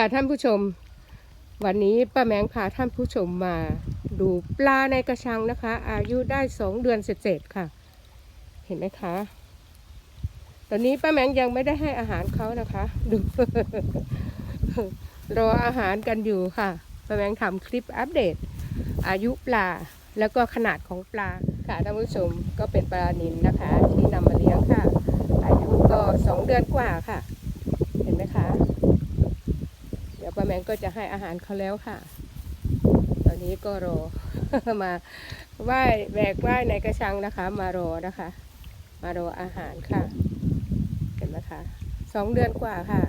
ค่ะท่านผู้ชม วันนี้ป้าแมงพาท่านผู้ชมมา ดูปลาในกระชังนะคะ อายุได้สองเดือนเศษๆค่ะ เห็นไหมคะ ตอนนี้ป้าแมงยังไม่ได้ให้อาหารเขานะคะ ดูรออาหารกันอยู่ค่ะป้าแมงทำคลิปอัปเดต อายุปลาแล้วก็ขนาดของปลาค่ะท่านผู้ชมก็เป็นปลานิลนะคะ ที่นำมาเลี้ยงค่ะ อายุก็สองเดือนกว่าค่ะ เห็นไหมคะ ป้าแมงก็จะให้อาหารเขาแล้วค่ะ ตอนนี้ก็รอมาไหว้แบกไหว้ในกระชังนะคะ มารอนะคะ มารออาหารค่ะ เห็นไหมคะสองเดือนกว่าค่ะ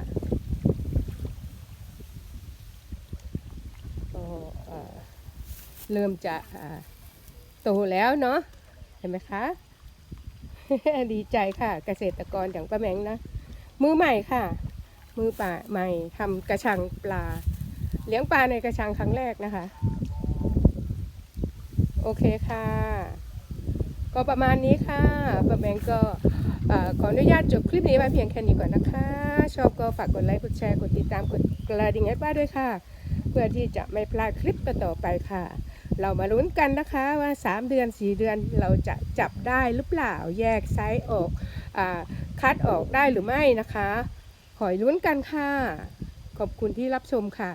ก็เริ่มจะโตแล้วเนาะเห็นไหมคะ ดีใจค่ะเกษตรกรอย่างป้าแมงนะ มือใหม่ค่ะ มือป่าใหม่ทำกระชังปลา เลี้ยงปลาในกระชังครั้งแรกนะคะ โอเคค่ะ ก็ประมาณนี้ค่ะป้าแมงก็ขออนุญาตจบคลิปนี้มาเพียงแค่นี้ก่อนนะคะ ชอบก็ฝากกดไลค์กดแชร์กดติดตามกดกระดิ่งให้ป้าด้วยค่ะ เพื่อที่จะไม่พลาดคลิปต่อไปค่ะ เรามาลุ้นกันนะคะว่า 3 เดือน 4 เดือนเราจะจับได้หรือเปล่าแยกไซส์ออกอคัดออกได้หรือไม่นะคะ ขอยลุ้นกันค่ะ ขอบคุณที่รับชมค่ะ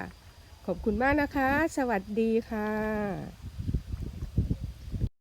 ขอบคุณมากนะคะ สวัสดีค่ะ